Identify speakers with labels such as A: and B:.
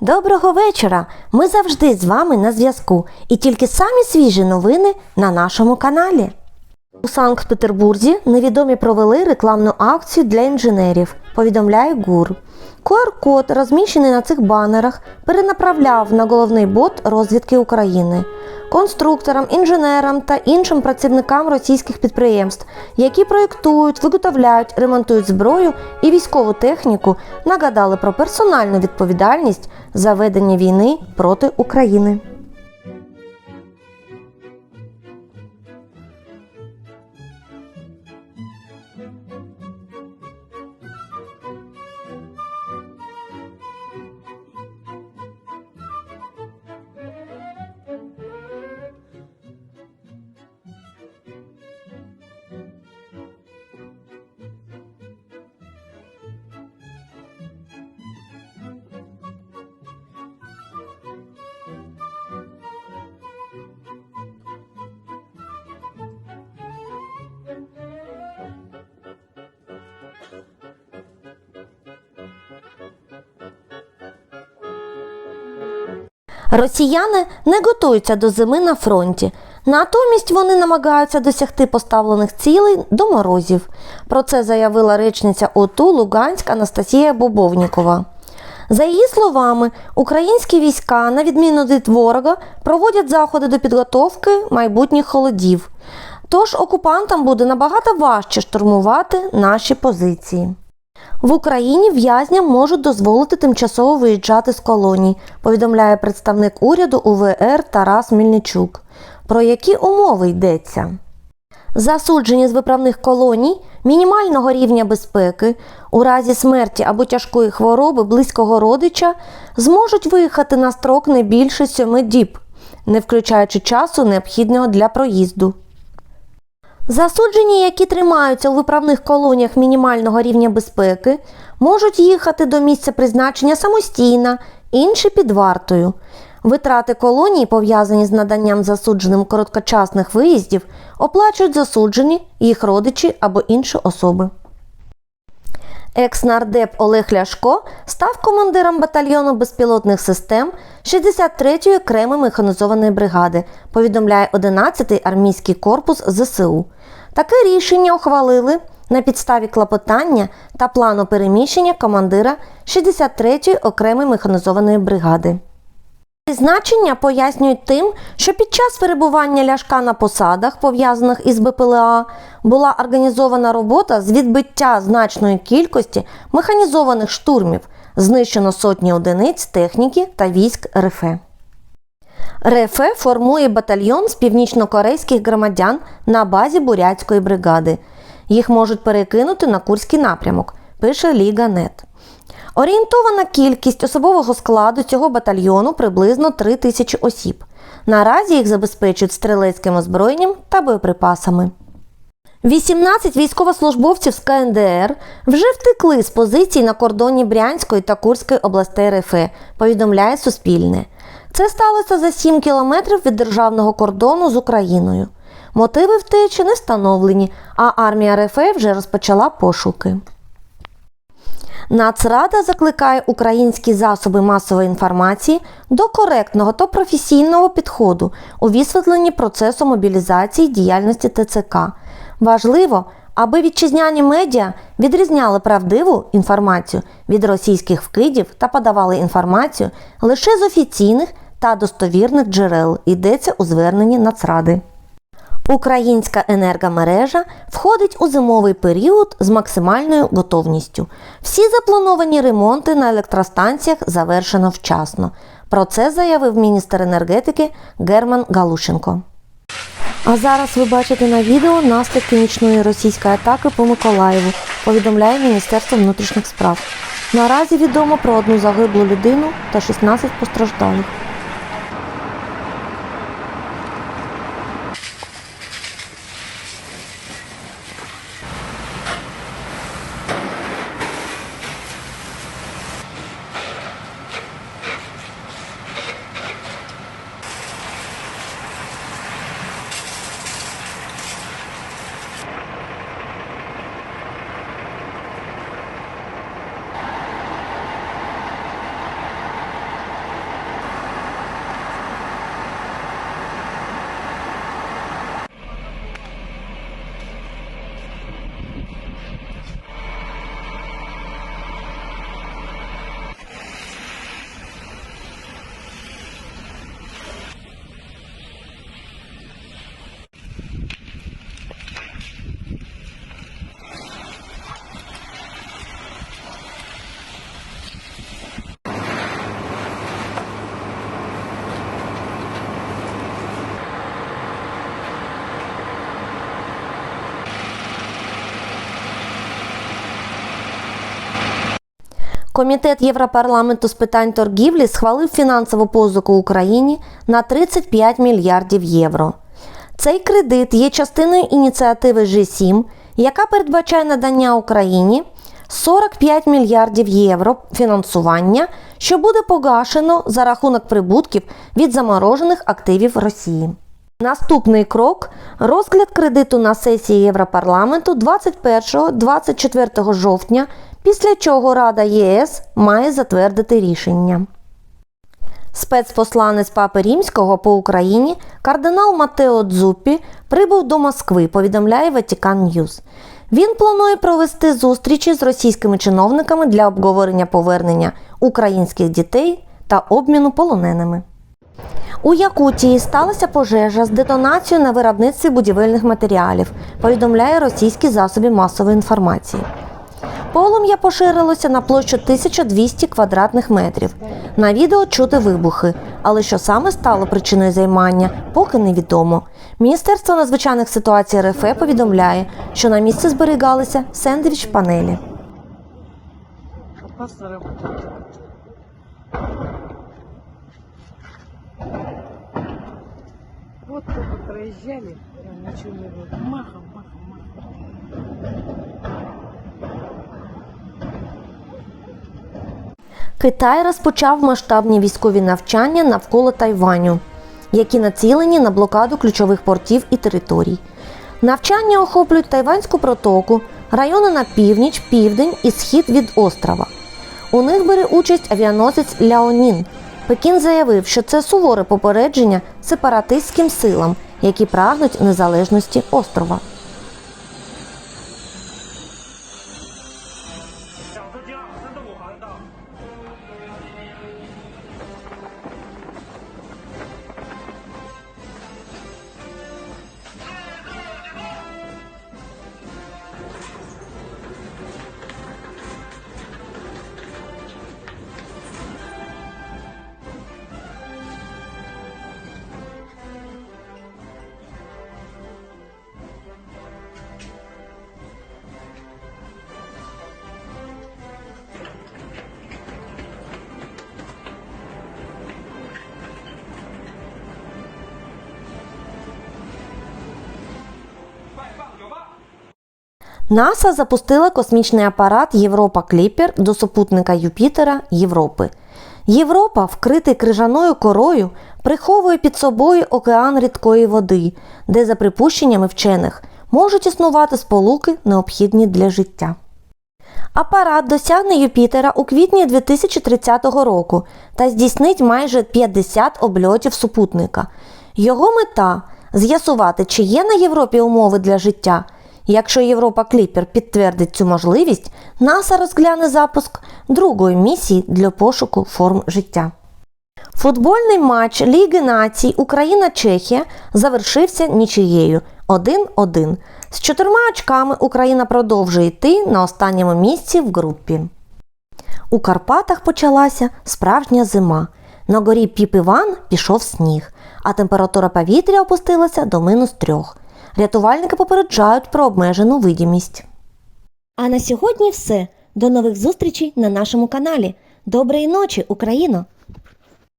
A: Доброго вечора! Ми завжди з вами на зв'язку і тільки самі свіжі новини на нашому каналі. У Санкт-Петербурзі невідомі провели рекламну акцію для інженерів, повідомляє ГУР. QR-код, розміщений на цих банерах, перенаправляв на головний бот розвідки України конструкторам, інженерам та іншим працівникам російських підприємств, які проєктують, виготовляють, ремонтують зброю і військову техніку, нагадали про персональну відповідальність за ведення війни проти України. Thank you. Росіяни не готуються до зими на фронті. Натомість вони намагаються досягти поставлених цілей до морозів. Про це заявила речниця ОТУ Луганськ Анастасія Бобовнікова. За її словами, українські війська, на відміну від ворога, проводять заходи до підготовки майбутніх холодів. Тож окупантам буде набагато важче штурмувати наші позиції. В Україні в'язням можуть дозволити тимчасово виїжджати з колоній, повідомляє представник уряду УВР Тарас Мільничук. Про які умови йдеться? Засуджені з виправних колоній мінімального рівня безпеки у разі смерті або тяжкої хвороби близького родича зможуть виїхати на строк не більше сьоми діб, не включаючи часу необхідного для проїзду. Засуджені, які тримаються у виправних колоніях мінімального рівня безпеки, можуть їхати до місця призначення самостійно, інші під вартою. Витрати колонії, пов'язані з наданням засудженим короткочасних виїздів, оплачують засуджені, їх родичі або інші особи. Екс-нардеп Олег Ляшко став командиром батальйону безпілотних систем 63-ї окремої механізованої бригади, повідомляє 11-й армійський корпус ЗСУ. Таке рішення ухвалили на підставі клопотання та плану переміщення командира 63-ї окремої механізованої бригади. Призначення пояснюють тим, що під час перебування ляшка на посадах, пов'язаних із БПЛА, була організована робота з відбиття значної кількості механізованих штурмів, знищено сотні одиниць техніки та військ РФ. РФ формує батальйон з північнокорейських громадян на базі бурятської бригади. Їх можуть перекинути на Курський напрямок, пише Ліга Нет. Орієнтована кількість особового складу цього батальйону приблизно 3 тисячі осіб. Наразі їх забезпечують стрілецьким озброєнням та боєприпасами. 18 військовослужбовців з КНДР вже втекли з позицій на кордоні Брянської та Курської областей РФ, повідомляє Суспільне. Це сталося за 7 кілометрів від державного кордону з Україною. Мотиви втечі не встановлені, а армія РФ вже розпочала пошуки. Нацрада закликає українські засоби масової інформації до коректного та професійного підходу у висвітленні процесу мобілізації діяльності ТЦК. Важливо, аби вітчизняні медіа відрізняли правдиву інформацію від російських вкидів та подавали інформацію лише з офіційних та достовірних джерел, йдеться у зверненні Нацради. Українська енергомережа входить у зимовий період з максимальною готовністю. Всі заплановані ремонти на електростанціях завершено вчасно. Про це заявив міністр енергетики Герман Галушенко. А зараз ви бачите на відео наслідки нічної російської атаки по Миколаєву, повідомляє Міністерство внутрішніх справ. Наразі відомо про одну загиблу людину та 16 постраждалих. Комітет Європарламенту з питань торгівлі схвалив фінансову позику Україні на 35 мільярдів євро. Цей кредит є частиною ініціативи G7, яка передбачає надання Україні 45 мільярдів євро фінансування, що буде погашено за рахунок прибутків від заморожених активів Росії. Наступний крок розгляд кредиту на сесії Європарламенту 21-24 жовтня, після чого Рада ЄС має затвердити рішення. Спецпосланець Папи Римського по Україні кардинал Матео Дзуппі прибув до Москви, повідомляє Ватікан Ньюз. Він планує провести зустрічі з російськими чиновниками для обговорення повернення українських дітей та обміну полоненими. У Якутії сталася пожежа з детонацією на виробництві будівельних матеріалів, повідомляє російські засоби масової інформації. Полум'я поширилося на площу 1200 квадратних метрів. На відео чути вибухи, але що саме стало причиною займання, поки невідомо. Міністерство надзвичайних ситуацій РФ повідомляє, що на місці зберігалися сендвіч панелі.
B: Вот проезжали, ничего не было. Махом, махом, махом.
A: Китай розпочав масштабні військові навчання навколо Тайваню, які націлені на блокаду ключових портів і територій. Навчання охоплюють Тайванську протоку, райони на північ, південь і схід від острова. У них бере участь авіаносець Ляонін. Пекін заявив, що це суворе попередження сепаратистським силам, які прагнуть незалежності острова. НАСА запустила космічний апарат Європа Кліпер до супутника Юпітера Європи. Європа, вкритий крижаною корою, приховує під собою океан рідкої води, де, за припущеннями вчених, можуть існувати сполуки, необхідні для життя. Апарат досягне Юпітера у квітні 2030 року та здійснить майже 50 обльотів супутника. Його мета з'ясувати, чи є на Європі умови для життя. Якщо Європа Кліпер підтвердить цю можливість, НАСА розгляне запуск другої місії для пошуку форм життя. Футбольний матч Ліги націй Україна-Чехія завершився нічиєю 1-1. З чотирма очками Україна продовжує йти на останньому місці в групі. У Карпатах почалася справжня зима. На горі Піп-Іван пішов сніг, а температура повітря опустилася до мінус трьох. Рятувальники попереджають про обмежену видімість. А на сьогодні все. До нових зустрічей на нашому каналі. Доброї ночі, Україно!